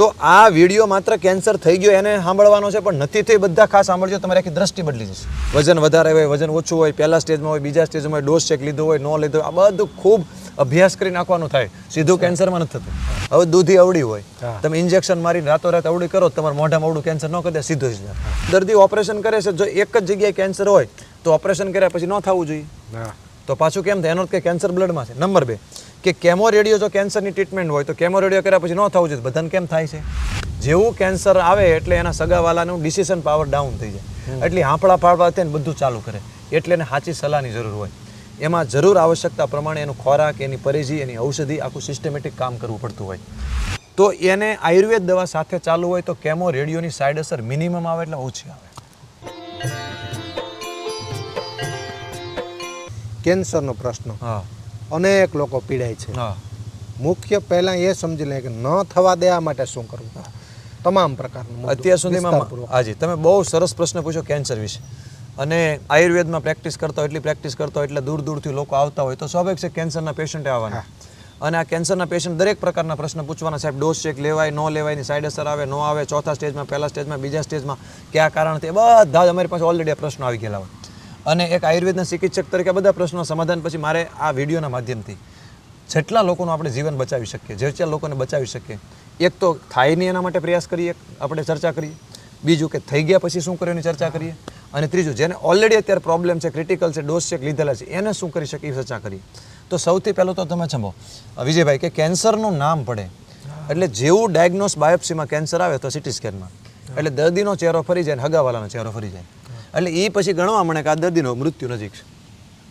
તો આ વીડિયો માત્ર કેન્સર થઈ ગયો એને સાંભળવાનો છે પણ નથી થઈ બધા ખાસ સાંભળજો તમારી આખી દ્રષ્ટિ બદલી જશે. વજન વધારે હોય વજન ઓછું હોય પહેલા સ્ટેજમાં હોય બીજા સ્ટેજમાં હોય ડોઝ ચેક લીધો હોય ન લીધો આ બધું ખૂબ અભ્યાસ કરી નાખવાનું થાય. સીધું કેન્સરમાં નથી થતું. હવે દૂધી અવળી હોય. તમે ઇન્જેક્શન મારીને રાતોરાત અવડી કરો તમારે મોઢામાં અવડું કેન્સર ન કરી દે સીધું જ. દર્દી ઓપરેશન કરે છે જો એક જ જગ્યાએ કેન્સર હોય તો ઓપરેશન કર્યા પછી ન થવું જોઈએ. તો પાછું કેમ થાય? એનો કે કેન્સર બ્લડમાં છે. નંબર બે. કે કેમો રેડિયો જો કેન્સરની ટ્રીટમેન્ટ હોય તો કેમો રેડિયો કર્યા પછી ન થવું જોઈએ? બધાને કેમ થાય છે? જેવું કેન્સર આવે એટલે એના સગાવાલાનું ડિસિઝન પાવર ડાઉન થઈ જાય. એટલે હાંફળા ફાળવા થઈને બધું ચાલુ કરે. એટલે એને સાચી સલાહની જરૂર હોય. એમાં જરૂર આવશ્યકતા પ્રમાણે એનું ખોરાક એની પરેજી એની ઔષધિ આખું સિસ્ટમેટિક કામ કરવું પડતું હોય. તો એને આયુર્વેદ દવા સાથે ચાલુ હોય તો કેમો રેડિયોની સાઈડ અસર મિનિમમ આવે એટલે ઓછી આવે. કેન્સરનો પ્રશ્ન. હા. અનેક લોકો પીડાય છે. મુખ્ય પહેલા એ સમજી લે કે ન થવા દેવા માટે શું કરવું? તમામ પ્રકારનું અત્યાર સુધીમાં હાજી તમે બહુ સરસ પ્રશ્ન પૂછ્યો કેન્સર વિશે. અને આયુર્વેદમાં પ્રેક્ટિસ કરતા હોય એટલી પ્રેક્ટિસ કરતા હોય એટલે દૂર દૂરથી લોકો આવતા હોય તો સ્વાભાવિક છે કેન્સરના પેશન્ટ આવવાના. અને આ કેન્સરના પેશન્ટ દરેક પ્રકારના પ્રશ્ન પૂછવાના સાહેબ ડોઝ ચેક લેવાય ન લેવાયની સાઈડ અસર આવે ન આવે ચોથા સ્ટેજમાં પહેલા સ્ટેજમાં બીજા સ્ટેજમાં કયા કારણથી બધા જ અમારી પાસે ઓલરેડી આ પ્રશ્નો આવી ગયેલા હોય. અને એક આયુર્વેદના ચિકિત્સક તરીકે બધા પ્રશ્નો સમાધાન પછી મારે આ વિડીયોના માધ્યમથી જેટલા લોકોનું આપણે જીવન બચાવી શકીએ જેટલા લોકોને બચાવી શકીએ, એક તો થાય નહીં એના માટે પ્રયાસ કરીએ, આપણે ચર્ચા કરીએ. બીજું કે થઈ ગયા પછી શું કરે એની ચર્ચા કરીએ? અને ત્રીજું, જેને ઓલરેડી અત્યારે પ્રોબ્લેમ છે ક્રિટિકલ છે ડોઝ ચેક લીધેલા છે, એને શું કરી શકીએ ચર્ચા કરીએ. તો સૌથી પહેલું તો તમે જમો વિજયભાઈ, કે કેન્સરનું નામ પડે. એટલે જેવું ડાયગ્નોસ બાયોપ્સીમાં કેન્સર આવે તો સિટી સ્કેનમાં એટલે દર્દીનો ચહેરો ફરી જાય ને હગાવાલાનો ચહેરો ફરી જાય. એટલે એ પછી ગણવા મળે કે આ દર્દીનો મૃત્યુ નજીક છે.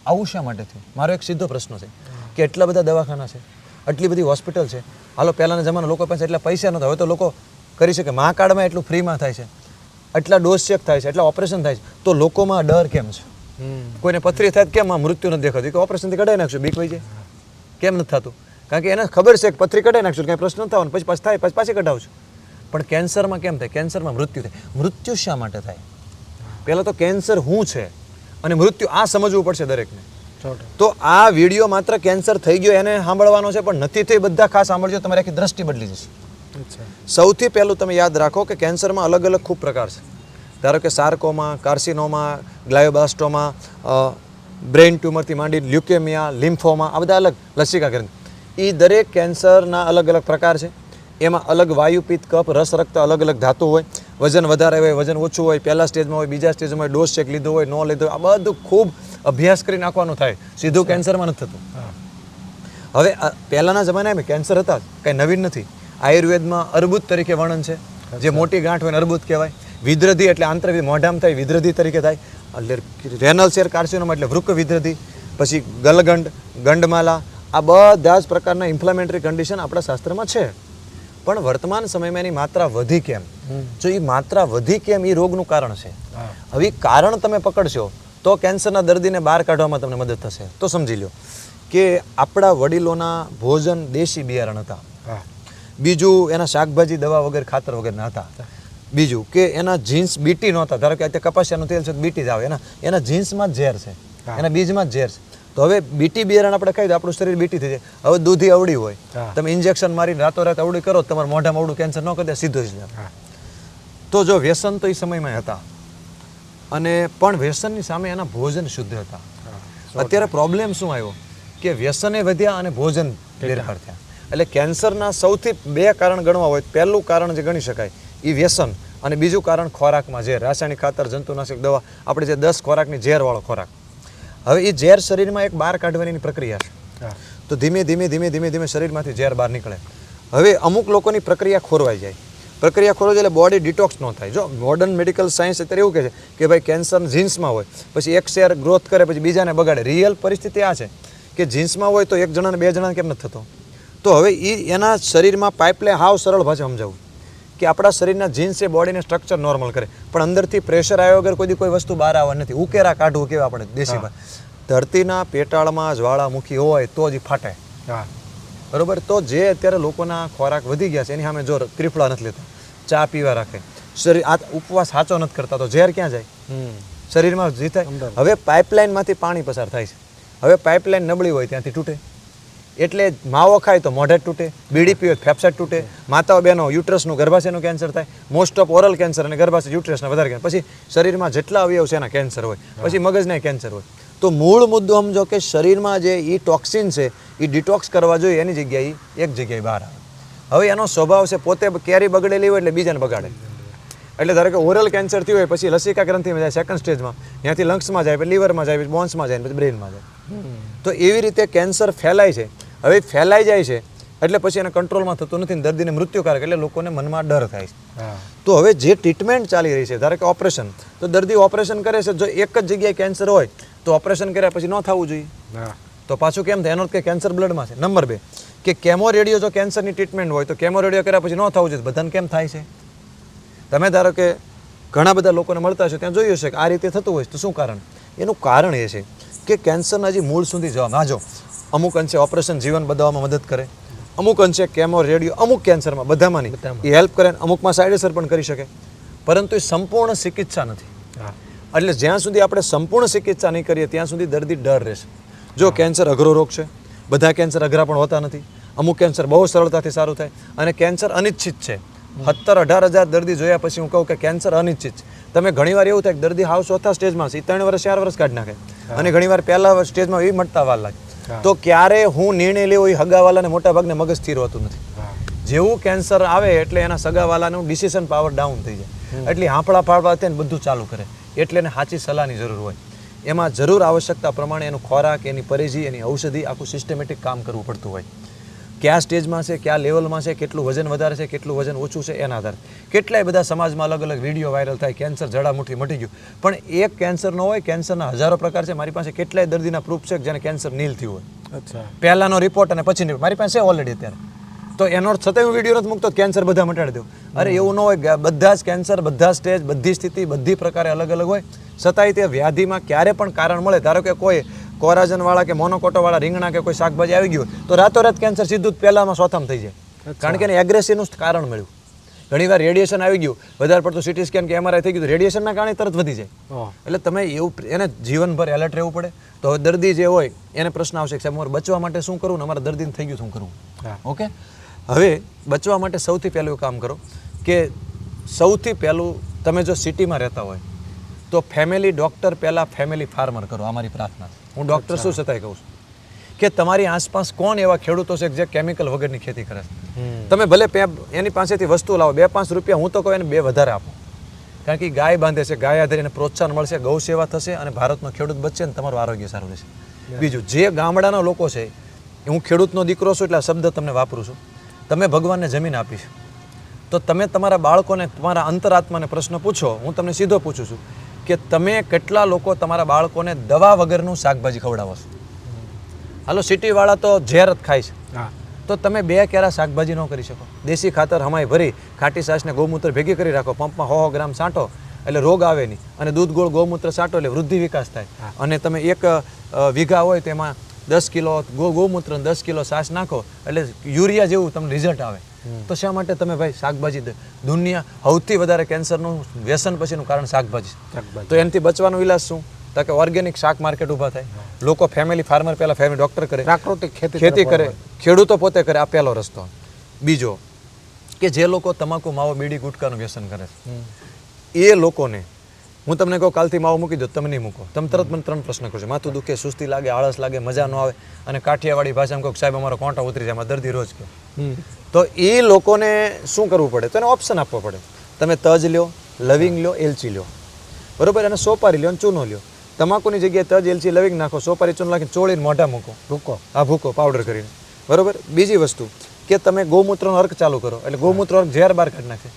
આવું શા માટે થયું? મારો એક સીધો પ્રશ્ન છે કે એટલા બધા દવાખાના છે આટલી બધી હોસ્પિટલ છે. હાલો પહેલાંના જમાના લોકો પાસે એટલા પૈસા નહોતા હવે તો લોકો કરી શકે. મા કાર્ડમાં એટલું ફ્રીમાં થાય છે આટલા ડોઝ ચેક થાય છે એટલા ઓપરેશન થાય છે તો લોકોમાં ડર કેમ છે. કોઈને પથરી થાય કેમ આ મૃત્યુ નથી દેખાતું? કે ઓપરેશનથી કઢાઈ નાખશું બીક વહી જાય. કેમ નથી થતું? કારણ કે એને ખબર છે કે પથરી કઢાઈ નાખશું કાંઈ પ્રશ્ન ન થવાનો. પછી પછી થાય પછી પાછી કઢાવશું પણ કેન્સરમાં કેમ થાય? કેન્સરમાં મૃત્યુ થાય. મૃત્યુ શા માટે થાય? પહેલાં તો કેન્સર શું છે? અને મૃત્યુ આ સમજવું પડશે દરેકને. તો આ વીડિયો માત્ર કેન્સર થઈ ગયો એને સાંભળવાનો છે પણ નથી થઈ બધા ખાસ સાંભળજો તમારી આખી દ્રષ્ટિ બદલી જશે. સૌથી પહેલું તમે યાદ રાખો કે કેન્સરમાં અલગ અલગ ખૂબ પ્રકાર છે. ધારો કે સાર્કોમા કાર્સિનોમા ગ્લાયોબાસ્ટોમા બ્રેઇન ટ્યુમરથી માંડી લ્યુકેમિયા લિમ્ફોમા આ બધા અલગ લસિકા ગ્રંથ. એ દરેક કેન્સરના અલગ અલગ પ્રકાર છે. એમાં અલગ વાયુપિત કપ કફ રસ રક્ત અલગ અલગ ધાતુ હોય. વજન વધારે હોય વજન ઓછું હોય પહેલા સ્ટેજમાં હોય બીજા સ્ટેજમાં હોય ડોઝ ચેક લીધો હોય ન લીધો હોય આ બધું ખૂબ અભ્યાસ કરી નાખવાનું થાય. સીધું કેન્સરમાં નથી થતું. હવે પહેલાંના જમાનામાં કેન્સર હતા કંઈ નવીન નથી. આયુર્વેદમાં અર્બુદ તરીકે વર્ણન છે. જે મોટી ગાંઠ હોય અર્બુદ કહેવાય. વિદ્રધિ એટલે આંતરવિધ મોઢામાં થાય વિદ્રધિ તરીકે થાય. એટલે રેનલ શેર કાર્સિનોમ એટલે વૃક્ષ વિદ્રધિ પછી ગલગંડ ગંડમાલા આ બધા જ પ્રકારના ઇન્ફ્લામેટરી કન્ડિશન આપણા શાસ્ત્રમાં છે. પણ વર્તમાન સમયમાં એની માત્રા વધી કેમ? જો એ માત્રા વધી કેમ એ રોગનું કારણ છે? હવે કારણ તમે પકડશો તો કેન્સરના દર્દીને બહાર કાઢવામાં તમને મદદ થશે. તો સમજી લો કે આપણા વડીલોના ભોજન દેશી બિયારણ હતા. બીજું એના શાકભાજી દવા વગર ખાતર વગરના હતા. બીજું કે એના જીન્સ બીટી નહોતા ધારો કે અત્યારે કપાસિયાનું તેલ છે બીટી જ આવે. એના એના જીન્સમાં જ ઝેર છે. એના બીજમાં જ ઝેર છે. તો હવે બીટી બિયારણ આપણે ખાઈ દો આપણું શરીર બીટી થઈ જાય. હવે દૂધી અવળી હોય. તમે ઇન્જેક્શન મારીને રાતોરાત અવળી કરો તો તમારા મોઢામાં અવડું કેન્સર ન કરી દે સીધું જ તો જો વ્યસન તો એ સમયમાં હતા. અને પણ વ્યસનની સામે એના ભોજન શુદ્ધ હતા. અત્યારે પ્રોબ્લેમ શું આવ્યો? કે વ્યસને વધ્યા અને ભોજન નિર્ભર થયા. એટલે કેન્સરના સૌથી બે કારણ ગણવા હોય પહેલું કારણ જે ગણી શકાય એ વ્યસન અને બીજું કારણ ખોરાકમાં ઝેર. રાસાયણિક ખાતર જંતુનાશક દવા આપણે જે દસ ખોરાકની ઝેરવાળો ખોરાક. હવે એ ઝેર શરીરમાં એક બહાર કાઢવાની પ્રક્રિયા છે. તો ધીમે ધીમે ધીમે ધીમે ધીમે શરીરમાંથી ઝેર બહાર નીકળે. હવે અમુક લોકોની પ્રક્રિયા ખોરવાઈ જાય. પ્રક્રિયા ખોરવાઈ એટલે બોડી ડિટોક્સ ન થાય. જો મોડર્ન મેડિકલ સાયન્સ અત્યારે એવું કહે છે કે ભાઈ કેન્સર જીન્સમાં હોય પછી એક શેર ગ્રોથ કરે પછી બીજાને બગાડે. રિયલ પરિસ્થિતિ આ છે કે જીન્સમાં હોય તો એક જણાને બે જણાને કેમ નથી થતો? તો હવે એ એના શરીરમાં પાઇપલે હાવ સરળ ભાષા સમજાવું. કે આપણા શરીરના જીન્સ એ બોડીને સ્ટ્રક્ચર નોર્મલ કરે. પણ અંદરથી પ્રેશર આવ્યા વગર કોઈ કોઈ વસ્તુ બહાર આવવા નથી. ઉકેરા કાઢવું કેવા આપણે દેશી ભાષા ધરતીના પેટાળમાં જ્વાળામુખી હોય તો જ ફાટે. હા. બરોબર? તો જે અત્યારે લોકોના ખોરાક વધી ગયા છે એની સામે જો ત્રિફળા નથી લેતા ચા પીવા રાખે. શરીર આ ઉપવાસ સાચો નથી કરતા તો ઝેર ક્યાં જાય? શરીરમાં જી થાય હવે પાઇપલાઇનમાંથી પાણી પસાર થાય છે. હવે પાઇપલાઇન નબળી હોય ત્યાંથી તૂટે. એટલે માવો ખાય તો મોઢે તૂટે બીડી પીવે ફેફસાટ તૂટે. માતાઓ બહેનો યુટ્રસનું ગર્ભાશયનું કેન્સર થાય. મોસ્ટ ઓફ ઓરલ કેન્સર અને ગર્ભાશય યુટ્રસના વધારે કેન્સર. પછી શરીરમાં જેટલા અવયવ છે એના કેન્સર હોય. પછી મગજના કેન્સર હોય. તો મૂળ મુદ્દો સમજો કે શરીરમાં જે ઈ ટોક્સિન છે એ ડિટોક્સ કરવા જોઈએ એની જગ્યાએ એક જગ્યાએ બહાર આવે. હવે એનો સ્વભાવ છે પોતે કેરી બગડેલી હોય એટલે બીજાને બગાડે. એટલે ધારો કે ઓરલ કેન્સર થયું હોય પછી લસિકા ગ્રંથિમાં જાય સેકન્ડ સ્ટેજમાં ત્યાંથી લંગ્સમાં જાય પછી લીવરમાં જાય પછી બોન્સમાં જાય પછી બ્રેઇનમાં જાય. તો એવી રીતે કેન્સર ફેલાય છે. હવે ફેલાઈ જાય છે એટલે પછી એને કંટ્રોલમાં થતું નથી ને દર્દીને મૃત્યુકારક એટલે લોકોને મનમાં ડર થાય છે. તો હવે જે ટ્રીટમેન્ટ ચાલી રહી છે ધારો કે ઓપરેશન તો દર્દી ઓપરેશન કરે છે જો એક જ જગ્યાએ કેન્સર હોય તો ઓપરેશન કર્યા પછી ન થવું જોઈએ. તો પાછું કેમ થાય? એનો કે કેન્સર બ્લડમાં છે. નંબર બે કે કેમો રેડિયો જો કેન્સરની ટ્રીટમેન્ટ હોય તો કેમો રેડિયો કર્યા પછી ન થવું જોઈએ બધાને કેમ થાય છે? તમે ધારો કે ઘણા બધા લોકોને મળતા હશો ત્યાં જોયું હશે કે આ રીતે થતું હોય તો શું કારણ? એનું કારણ એ છે કે કેન્સરના જે મૂળ સુધી જવા જો અમુક અંશે ઓપરેશન જીવન બદલવામાં મદદ કરે. અમુક અંશે કેમો રેડિયો અમુક કેન્સરમાં બધામાં. નહીં એ હેલ્પ કરે અમુકમાં સાઈડ અસર પણ કરી શકે. પરંતુ એ સંપૂર્ણ ચિકિત્સા નથી. એટલે જ્યાં સુધી આપણે સંપૂર્ણ ચિકિત્સા નહીં કરીએ ત્યાં સુધી દર્દી ડર રહેશે. જો કેન્સર અઘરો રોગ છે બધા કેન્સર અઘરા પણ હોતા નથી અમુક કેન્સર બહુ સરળતાથી સારું થાય અને કેન્સર અનિશ્ચિત છે. સત્તર અઢાર હજાર દર્દી જોયા પછી હું કહું કે કેન્સર અનિશ્ચિત છે. તમે ઘણીવાર એવું થાય કે દર્દી હાવ ચોથા સ્ટેજમાં છે ત્રણ વર્ષ ચાર વર્ષ કાઢી નાખે. અને ઘણીવાર પહેલા સ્ટેજમાં એ મટતા વાર લાગે. તો ક્યારે હું નિર્ણય લેવો એ હગાવાલાને મોટા ભાગને મગજ સ્થિર હોતું નથી. જેવું કેન્સર આવે એટલે એના સગાવાલાનું ડિસિશન પાવર ડાઉન થઈ જાય. એટલે હાંફળા ફાફડા થઈને બધું ચાલુ કરે. એટલે એને સાચી સલાહની જરૂર હોય. એમાં જરૂર આવશ્યકતા પ્રમાણે એનું ખોરાક એની પરેજી એની ઔષધિ આખું સિસ્ટમેટિક કામ કરવું પડતું હોય. કયા સ્ટેજમાં છે કયા લેવલમાં છે કેટલું વજન વધારે છે કેટલું વજન ઓછું છે એના આધારે. કેટલાય બધા સમાજમાં અલગ અલગ વીડિયો વાયરલ થાય કેન્સર જડામુઠી મટી ગયું. પણ એક કેન્સર ન હોય કેન્સરના હજારો પ્રકાર છે મારી પાસે કેટલાય દર્દીના પ્રૂફ છે જેને કેન્સર નીલ થયું હોય. અચ્છા. પહેલાનો રિપોર્ટ અને પછીની મારી પાસે ઓલરેડી અત્યારે. તો એનો છતાંય હું વીડિયો નથી મૂકતો કેન્સર બધા મટાડી દઉં. અરે એવું ન હોય કે બધા જ કેન્સર બધા સ્ટેજ બધી સ્થિતિ બધી પ્રકારે અલગ અલગ હોય. છતાંય તે વ્યાધિમાં ક્યારે પણ કારણ મળે ધારો કે કોઈ કોરાજનવાળા કે મોનોકોટોવાળા રીંગણા કે કોઈ શાકભાજી આવી ગયું હોય, તો રાતોરાત કેન્સર સીધું જ પહેલામાં સોથમ થઈ જાય. કારણ કે એને એગ્રેસિવનું જ કારણ મળ્યું. ઘણીવાર રેડિયેશન આવી ગયું વધારે પડતું સિટી સ્કેન કે એમઆરઆઈ થઈ ગયું રેડિયેશનના કારણે તરત વધી જાય. એટલે તમે એવું એને જીવનભર એલર્ટ રહેવું પડે. તો હવે દર્દી જે હોય એને પ્રશ્ન આવશે કે સાહેબ મારે બચવા માટે શું કરવું ને અમારા દર્દીને થઈ ગયું શું કરવું ઓકે? હવે બચવા માટે સૌથી પહેલું કામ કરો કે સૌથી પહેલું તમે જો સિટીમાં રહેતા હોય તો ફેમિલી ડૉક્ટર પહેલાં ફેમિલી ફાર્મર કરો અમારી પ્રાર્થના. હું ડૉક્ટર શું છતાંય કહું છું? કે તમારી આસપાસ કોણ એવા ખેડૂતો છે જે કેમિકલ વગરની ખેતી કરે છે? તમે ભલે એની પાસેથી વસ્તુ લાવો બે પાંચ રૂપિયા હું તો કહું એને બે વધારે આપો. કારણ કે ગાય બાંધે છે ગાય આધારે એને પ્રોત્સાહન મળશે ગૌ સેવા થશે અને ભારતનો ખેડૂત બચશે ને તમારું આરોગ્ય સારું રહેશે. બીજું જે ગામડાના લોકો છે હું ખેડૂતનો દીકરો છું એટલે આ શબ્દ તમને વાપરું છું. તમે ભગવાનને જમીન આપીશ તો તમે તમારા બાળકોને તમારા અંતરાત્માને પ્રશ્ન પૂછો હું તમને સીધો પૂછું છું. કે તમે કેટલા લોકો તમારા બાળકોને દવા વગરનું શાકભાજી ખવડાવો છો? હાલો સિટીવાળા તો ઝેર જ ખાય છે. તો તમે બે કેરા શાકભાજી ન કરી શકો. દેશી ખાતર હમાય ભરી ખાટી સાસને ગૌમૂત્ર ભેગી કરી રાખો પંપમાં હો ગ્રામ સાંટો એટલે રોગ આવે નહીં. અને દૂધ ગોળ ગૌમૂત્ર સાંટો એટલે વૃદ્ધિ વિકાસ થાય. અને તમે એક વીઘા હોય તેમાં દસ કિલો ગો ગૌમૂત્ર દસ કિલો સાસ નાખો એટલે યુરિયા જેવું તમને રિઝલ્ટ આવે. તો શા માટે તમે ભાઈ શાકભાજી દુનિયા સૌથી વધારે કેન્સરનું વ્યસન પછીનું કારણ શાકભાજી તો એનાથી બચવાનો ઇલાજ શું? તો કે ઓર્ગેનિક શાક માર્કેટ ઊભા થાય. લોકો ફેમિલી ફાર્મર પહેલાં ફેમિલી ડૉક્ટર કરે. પ્રાકૃતિક ખેતી ખેતી કરે. ખેડૂતો પોતે કરે. આ પહેલો રસ્તો. બીજો કે જે લોકો તમાકુ માવો બીડી ગુટકાનું વ્યસન કરે છે. એ લોકોને હું તમને કહું કાલથી માવો મૂકી દો તમે નહીં મૂકો. તમે તરત મને ત્રણ પ્રશ્ન કરશો માથું દુખે સુસ્તી લાગે આળસ લાગે મજા ન આવે અને કાઠિયાવાડી ભાષામાં કહો સાહેબ અમારો કોંટા ઉતરી જાય દર્દી રોજ કહો. તો એ લોકોને શું કરવું પડે? તો એને ઓપ્શન આપવો પડે. તમે તજ લ્યો લવિંગ લ્યો એલચી લ્યો. બરોબર? અને સોપારી લ્યો અને ચૂનો લ્યો. તમાકુની જગ્યાએ તજ એલચી લવિંગ નાખો સોપારી ચૂનો નાખીને ચોળીને મોઢા મૂકો. ભૂકો. આ ભૂકો પાવડર કરીને. બરોબર? બીજી વસ્તુ કે તમે ગૌમૂત્રનો અર્ક ચાલુ કરો. એટલે ગૌમૂત્ર અર્ક ઝેર બહાર કાઢી નાખે.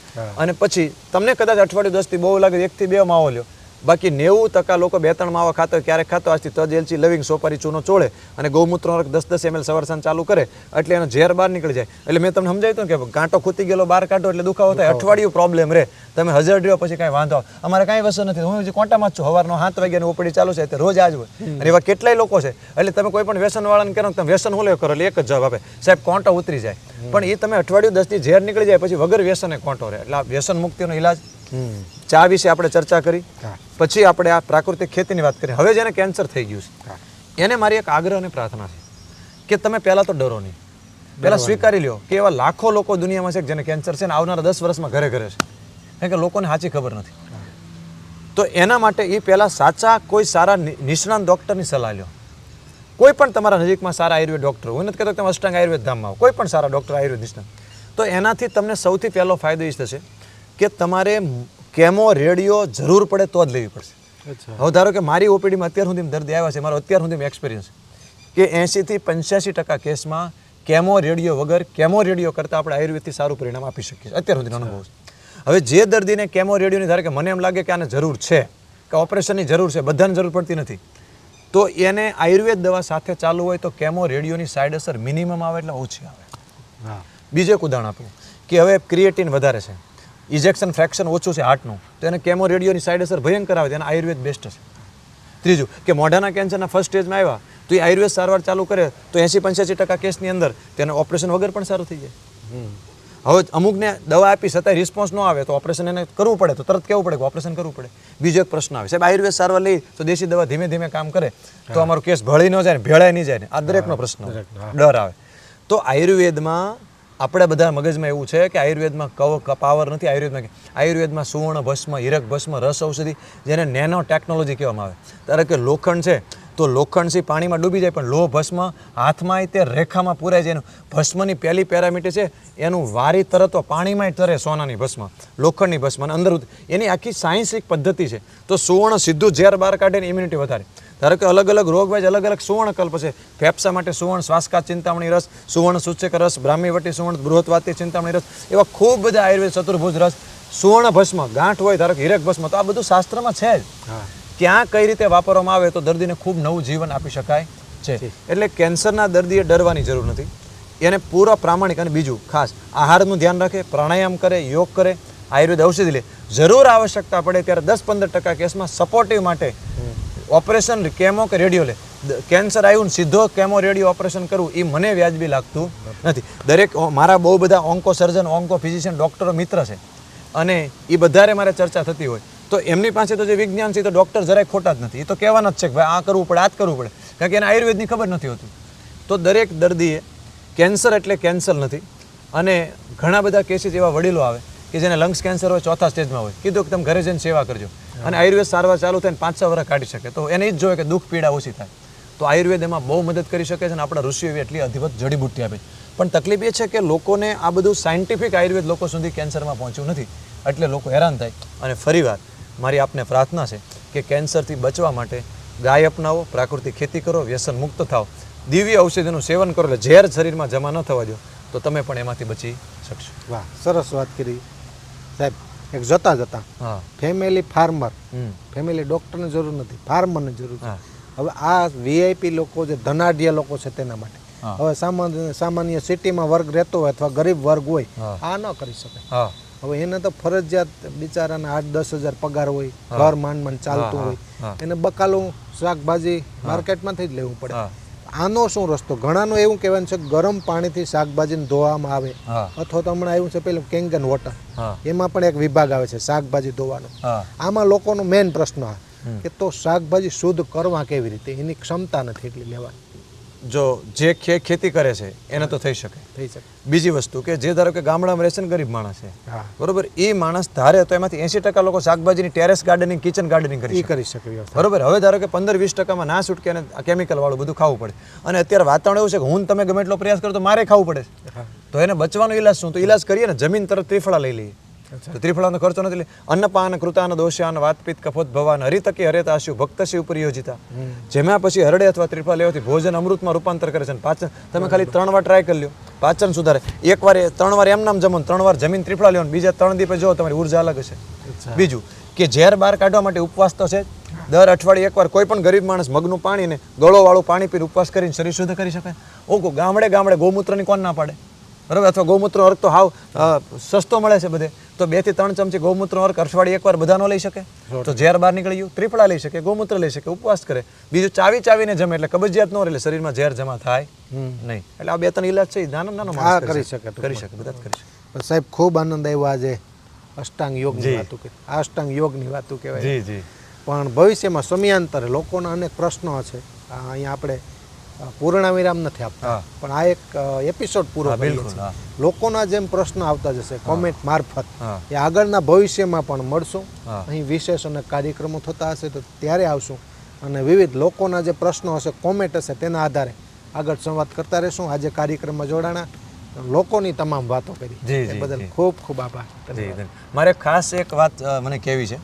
અને પછી તમને કદાચ અઠવાડિયું દસથી બહુ લાગે એકથી બે માવો લ્યો. બાકી નેવું ટકા લોકો બે ત્રણ માવા ખાતો હોય ક્યારેક ખાતો આજથી તજ એલચી લવિંગ સોપારી ચૂનો ચોળે અને ગૌમૂત્ર દસ દસ એમએલ સવાર સાંજ ચાલુ કરે એટલે એનો ઝેર બહાર નીકળી જાય. એટલે મેં તમને સમજાવ્યું કે ગાંટો ખૂતી ગયેલો બહાર કાઢો એટલે દુખાવો થાય. અઠવાડિયું પ્રોબ્લેમ રહે. તમે હજાર રહ્યો પછી કાંઈ વાંધો અમારે કાંઈ વસ્તુ નથી. હું હજી કોન્ટામાં જ છું. સવારનો સાત વાગ્યાની ઉપડી ચાલુ છે. તે રોજ આજ હોય. અને એવા કેટલાય લોકો છે. એટલે તમે કોઈ પણ વ્યસનવાળાને કરો તમે વ્યસન હું લે કરો? એટલે એક જ જવાબ આપે. સાહેબ કોંટો ઉતરી જાય. પણ એ તમે અઠવાડિયું દસથી ઝેર નીકળી જાય પછી વગર વ્યસને કોંટો રહે. એટલે આ વ્યસન મુક્તિનો ઇલાજ ચા વિશે આપણે ચર્ચા કરી. પછી આપણે આ પ્રાકૃતિક ખેતીની વાત કરી. હવે જેને કેન્સર થઈ ગયું છે એને મારી એક આગ્રહ અને પ્રાર્થના છે કે તમે પહેલાં તો ડરો નહીં. પહેલાં સ્વીકારી લ્યો કે એવા લાખો લોકો દુનિયામાં છે કે જેને કેન્સર છે ને આવનારા દસ વર્ષમાં ઘરે ઘરે છે. કારણ કે લોકોને સાચી ખબર નથી. તો એના માટે એ પહેલાં સાચા કોઈ સારા નિષ્ણાત ડૉક્ટરની સલાહ લ્યો. કોઈ પણ તમારા નજીકમાં સારા આયુર્વેદ ડૉક્ટર હું નથી કહેતો તમે અષ્ટાંગ આયુર્વેદ ધામમાં આવો. કોઈ પણ સારા ડૉક્ટર આયુર્વેદ નિષ્ણાંત. તો એનાથી તમને સૌથી પહેલો ફાયદો એ થશે કે તમારે કેમો રેડિયો જરૂર પડે તો જ લેવી પડશે. હવે ધારો કે મારી ઓપીડીમાં અત્યાર સુધી દર્દી આવ્યા છે મારો અત્યાર સુધી એક્સપિરિયન્સ કે એંશીથી પંચ્યાસી ટકા કેસમાં કેમો રેડિયો વગર કેમો રેડિયો કરતાં આપણે આયુર્વેદથી સારું પરિણામ આપી શકીએ અત્યાર સુધીનો અનુભવ છે. હવે જે દર્દીને કેમો રેડિયોની ધારે કે મને એમ લાગે કે આને જરૂર છે કે ઓપરેશનની જરૂર છે બધાને જરૂર પડતી નથી તો એને આયુર્વેદ દવા સાથે ચાલુ હોય તો કેમો રેડિયોની સાઈડ અસર મિનિમમ આવે એટલે ઓછી આવે. હા. બીજું એક ઉદાહરણ આપું કે હવે ક્રિએટિન વધારે છે. ઇજેક્શન ફ્રેક્શન ઓછું છે હાર્ટનું તો એને કેમો રેડિયોની સાઈડ અસર ભયંકર આવે તેને આયુર્વેદ બેસ્ટ છે. ત્રીજું કે મોઢાના કેન્સરના ફર્સ્ટ સ્ટેજમાં આવ્યા તો એ આયુર્વેદ સારવાર ચાલુ કરે તો એંસી પંચ્યાસી ટકા કેસની અંદર તેને ઓપરેશન વગર પણ સારું થઈ જાય. હવે અમુકને દવા આપી છતાંય રિસ્પોન્સ ન આવે તો ઓપરેશન એને કરવું પડે તો તરત કેવું પડે કે ઓપરેશન કરવું પડે. બીજો એક પ્રશ્ન આવે સાહેબ આયુર્વેદ સારવાર લઈ તો દેશી દવા ધીમે ધીમે કામ કરે તો અમારો કેસ ભળી ન જાય ને ભેળાય નહીં જાય ને આ દરેકનો પ્રશ્ન. ડર આવે. તો આયુર્વેદમાં આપણે બધા મગજમાં એવું છે કે આયુર્વેદમાં કવ પાવર નથી, આયુર્વેદમાં આયુર્વેદમાં સુવર્ણ ભસ્મ, હીરક ભસ્મ, રસ ઔષધિ, જેને નેનો ટેકનોલોજી કહેવામાં આવે. ધારો કે લોખંડ છે, તો લોખંડ છે પાણીમાં ડૂબી જાય, પણ લોહ ભસ્મ હાથમાં તે રેખામાં પૂરાય જાય ભસ્મની પહેલી પેરામીટર છે, એનું વારી તરતો પાણીમાં તરે સોનાની ભસ્મ, લોખંડની ભસ્મ. અને અંદર એની આખી સાયન્સિક પદ્ધતિ છે. તો સુવર્ણ સીધું ઝેર બહાર કાઢે ઇમ્યુનિટી વધારે. ધારો કે અલગ અલગ રોગ વાઇઝ અલગ અલગ સુવર્ણ કલ્પ છે. ફેફસા માટે સુવર્ણ શ્વાસકા ચિંતામણી રસ સુવર્ણ સૂચક રસ બ્રાહ્મીવટી સુવર્ણ બૃહતવાતી ચિંતામણી રસ એવા ખૂબ બધા આયુર્વેદ ચતુર્ભુજ રસ સુવર્ણ ભસ્મ ગાંઠ હોય ધારો કે હીરક ભસ્મ તો આ બધું શાસ્ત્રમાં છે જ. હા. ક્યાં કઈ રીતે વાપરવામાં આવે તો દર્દીને ખૂબ નવું જીવન આપી શકાય છે. એટલે કેન્સરના દર્દીએ ડરવાની જરૂર નથી. એને પૂરા પ્રામાણિક અને બીજું ખાસ આહારનું ધ્યાન રાખે પ્રાણાયામ કરે યોગ કરે આયુર્વેદ ઔષધિ લે. જરૂર આવશ્યકતા પડે ત્યારે દસ પંદર ટકા કેસમાં સપોર્ટિવ માટે ઓપરેશન કેમો કે રેડિયો લે? કેન્સર આવ્યું ને સીધો કેમો રેડિયો ઓપરેશન કરવું એ મને વ્યાજબી લાગતું નથી. દરેક મારા બહુ બધા ઓન્કો સર્જન ઓન્કો ફિઝિશિયન ડૉક્ટરો મિત્ર છે. અને એ બધારે મારે ચર્ચા થતી હોય. તો એમની પાસે તો જે વિજ્ઞાન છે તો ડૉક્ટર જરાય ખોટા જ નથી. એ તો કહેવાના જ છે કે ભાઈ આ કરવું પડે આ જ કરવું પડે. કારણ કે એને આયુર્વેદની ખબર નથી હોતી. તો દરેક દર્દીએ કેન્સર એટલે કેન્સર નથી. અને ઘણા બધા કેસીસ એવા વડીલો આવે કે જેને લંગ્સ કેન્સર હોય, ચોથા સ્ટેજમાં હોય. કીધું કે તમે ઘરે જઈને સેવા કરજો. અને આયુર્વેદ સારવાર ચાલુ થઈને પાંચ છ વર્ષ કાઢી શકે. તો એને એ જ જોઈએ કે દુઃખ પીડા ઓછી થાય. તો આયુર્વેદ એમાં બહુ મદદ કરી શકે છે અને આપણા ઋષિઓ એટલી અધિવત જડીબુટ્ટી આપે. પણ તકલીફ એ છે કે લોકોને આ બધું સાયન્ટિફિક આયુર્વેદ લોકો સુધી કેન્સરમાં પહોંચ્યું નથી. એટલે લોકો હેરાન થાય. અને ફરીવાર મારી આપને પ્રાર્થના છે કે કેન્સરથી બચવા માટે ગાય અપનાવો, પ્રાકૃતિક ખેતી કરો, વ્યસન મુક્ત થાઓ. દિવ્ય ઔષધિનું સેવન કરો એટલે ઝેર શરીરમાં જમા ન થવા દો. તો તમે પણ એમાંથી બચી શકશો. વાહ, સરસ વાત કરી. સાહેબ એક જતા જતા. ફેમિલી ફાર્મર ફેમિલી ડોક્ટરની જરૂર નથી ફાર્મરની જરૂર છે. હવે આ વીઆઈપી લોકો જે ધનાઢ્ય લોકો છે તેના માટે. હવે સામાન્ય સામાન્ય સિટીમાં વર્ગ રહેતો હોય અથવા ગરીબ વર્ગ હોય. આ ન કરી શકે. હવે એને તો ફરજિયાત બિચારાને આઠ દસ હજાર પગાર હોય ઘર માંડ માંડ ચાલતું હોય. એને બકાલું શાકભાજી માર્કેટમાંથી જ લેવું પડે. આનો શું રસ્તો? ઘણાનું એવું કહેવાનું છે કે ગરમ પાણીથી શાકભાજીને ધોવામાં આવે. અથવા તો હમણાં આવ્યું છે પેલું કેંગન વોટર. એમાં પણ એક વિભાગ આવે છે શાકભાજી ધોવાનો. આમાં લોકોનો મેઇન પ્રશ્ન આ કે તો શાકભાજી શુદ્ધ કરવા કેવી રીતે? એની ક્ષમતા નથી એટલી લેવાની. જો જે ખે ખેતી કરે છે એને તો થઈ શકે. થઈ શકે. બીજી વસ્તુ કે જે ધારો કે ગામડામાં રહેશે ને ગરીબ માણસ છે બરોબર? એ માણસ ધારે તો એમાંથી એસી ટકા લોકો શાકભાજીની ટેરેસ ગાર્ડનિંગ કિચન ગાર્ડનિંગ કરી કરી શકે બરોબર? હવે ધારો કે પંદર વીસ ટકામાં ના છૂટકે અને કેમિકલ વાળું બધું ખાવું પડે. અને અત્યારે વાતાવરણ એવું છે કે હું તમે ગમે એટલો પ્રયાસ કરો તો મારે ખાવું પડે. તો એને બચવાનો ઈલાજ શું? તો ઈલાજ કરીએ ને જમીન તરફ ત્રિફળા લઈ લઈએ. તો ત્રિફળાનો ખર્ચો નથી લે. અન્નપાન કૃતાન દોષાન વાતપિત કફોત ભવાન હરિતકી હરેતાશુ ઉપર ઉપરિયોજિતા જેમાં પછી હરડે અથવા ત્રિફળા લેવાથી ભોજન અમૃતમાં રૂપાંતર કરે છે પાચન. તમે ખાલી ત્રણ વાર ટ્રાય કરી લ્યો. પાચન સુધારે. એક વાર ત્રણ વાર એમ નામ જમો ત્રણ વાર જમીન ત્રિફળા લેવાનું બીજા ત્રણ દીપે જો તમારી ઊર્જા અલગ હશે. બીજું કે ઝેર બહાર કાઢવા માટે ઉપવાસ તો છે દર અઠવાડિયે એકવાર કોઈ પણ ગરીબ માણસ મગનું પાણી ને ગળોવાળું પાણી પીને ઉપવાસ કરીને શરીર શુદ્ધ કરી શકે ઓકો ગામડે ગામડે ગૌમૂત્રની કોણ ના પાડે? બરાબર? અથવા ગૌમૂત્રનો અર્ક તો હાવ સસ્તો મળે છે બધે. તો બેથી ત્રણ ચમચી ગૌમૂત્રનો અર્ક અઠવાડિયે એકવાર બધા ન લઈ શકે. તો ઝેર બહાર નીકળી ગયું ત્રિફળા લઈ શકે ગૌમૂત્ર લઈ શકે ઉપવાસ કરે. બીજું ચાવી ચાવીને જમે એટલે કબજિયાત ન રહે એટલે શરીરમાં ઝેર જમા થાય નહીં. એટલે આ બે ત્રણ ઇલાજ છે નાનો નાનો કરી શકે કરી શકે બધા કરી શકે. પણ સાહેબ ખૂબ આનંદ આવ્યો આજે અષ્ટાંગ યોગની વાતો કરી. આ અષ્ટાંગ યોગની વાતો કહેવાય. જી જી. પણ ભવિષ્યમાં સમયાંતરે લોકોના અનેક પ્રશ્નો છે આ અહીંયા આપણે પૂર્ણવિરામ નથી આપતા. પણ આ એક એપિસોડ પૂરો બિલકુલ, લોકોના જેમ પ્રશ્ન આવતા જશે કોમેન્ટ મારફત. એ આગળના ભવિષ્યમાં પણ મળશું. અહીં વિશેષ અને કાર્યક્રમો થતા હશે તો ત્યારે આવશું. અને વિવિધ લોકોના જે પ્રશ્નો હશે કોમેન્ટ હશે તેના આધારે આગળ સંવાદ કરતા રહેશું. આજે કાર્યક્રમમાં જોડાણા લોકોની તમામ વાતો કરી. એ બદલ ખૂબ ખૂબ આભાર. મારે ખાસ એક વાત મને કહેવી છે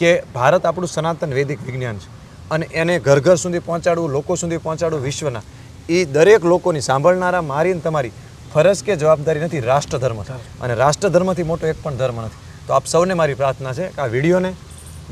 કે ભારત આપણું સનાતન વૈદિક વિજ્ઞાન છે. અને એને ઘર ઘર સુધી પહોંચાડવું લોકો સુધી પહોંચાડવું વિશ્વના. એ દરેક લોકોની સાંભળનારા મારી ને તમારી ફરજ કે જવાબદારી નથી રાષ્ટ્રધર્મ અને રાષ્ટ્રધર્મથી મોટો એક પણ ધર્મ નથી. તો આપ સૌને મારી પ્રાર્થના છે કે આ વિડીયોને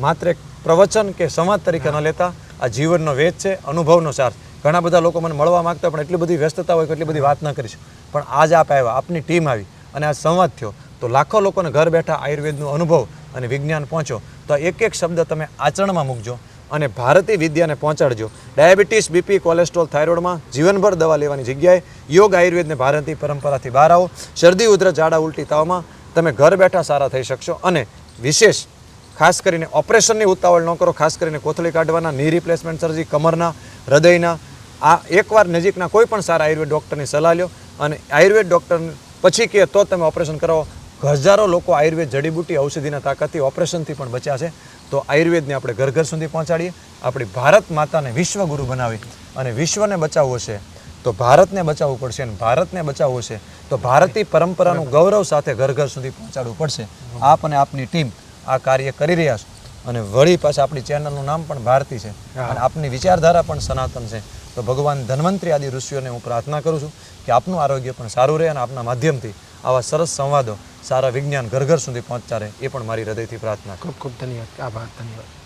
માત્ર એક પ્રવચન કે સંવાદ તરીકે ન લેતા આ જીવનનો વેદ છે અનુભવનો સાર ઘણા બધા લોકો મને મળવા માંગતા પણ એટલી બધી વ્યસ્તતા હોય કે એટલી બધી વાત ન કરીશ પણ આજ આપ આવ્યા આપની ટીમ આવી અને આ સંવાદ થયો. તો લાખો લોકોને ઘર બેઠા આયુર્વેદનો અનુભવ અને વિજ્ઞાન પહોંચો તો એક એક શબ્દ તમે આચરણમાં મૂકજો. અને ભારતીય વિદ્યાને પહોંચાડજો. ડાયાબિટીસ, બીપી, કોલેસ્ટ્રોલ, થાઇરોઇડમાં જીવનભર દવા લેવાની જગ્યાએ યોગ આયુર્વેદને ભારતીય પરંપરાથી બહાર આવો. શરદી, ઉધરસ, ઝાડા, ઉલટી તાવમાં તમે ઘર બેઠા સારા થઈ શકશો અને વિશેષ ખાસ કરીને ઓપરેશનની ઉતાવળ ન કરો. ખાસ કરીને કોથળી કાઢવાના ની રિપ્લેસમેન્ટ સર્જરી કમરના, હૃદયના, આ એકવાર નજીકના કોઈ પણ સારા આયુર્વેદ ડૉક્ટરની સલાહ લ્યો અને આયુર્વેદ ડૉક્ટર પછી કે તો તમે ઓપરેશન કરાવો. હજારો લોકો આયુર્વેદ જડીબુટી ઔષધિના તાકાતથી ઓપરેશનથી પણ બચ્યા છે. તો આયુર્વેદને આપણે ઘર ઘર સુધી પહોંચાડીએ. આપણી ભારત માતાને વિશ્વગુરુ બનાવી અને વિશ્વને બચાવવું છે. તો ભારતને બચાવવું પડશે અને ભારતને બચાવવું છે. તો ભારતીય પરંપરાનું ગૌરવ સાથે ઘર ઘર સુધી પહોંચાડવું પડશે. આપ અને આપની ટીમ આ કાર્ય કરી રહ્યા છો. અને વળી પાછા આપણી ચેનલનું નામ પણ ભારતી છે. અને આપની વિચારધારા પણ સનાતન છે. તો ભગવાન ધન્વંતરી આદિ ઋષિઓને હું પ્રાર્થના કરું છું કે આપનું આરોગ્ય પણ સારું રહે અને આપના માધ્યમથી આવા સરસ સંવાદો, સારા વિજ્ઞાન ઘર ઘર સુધી પહોંચતા રહે, એ પણ મારી હૃદયથી પ્રાર્થના ખૂબ ખૂબ ધન્યવાદ. આભાર. ધન્યવાદ.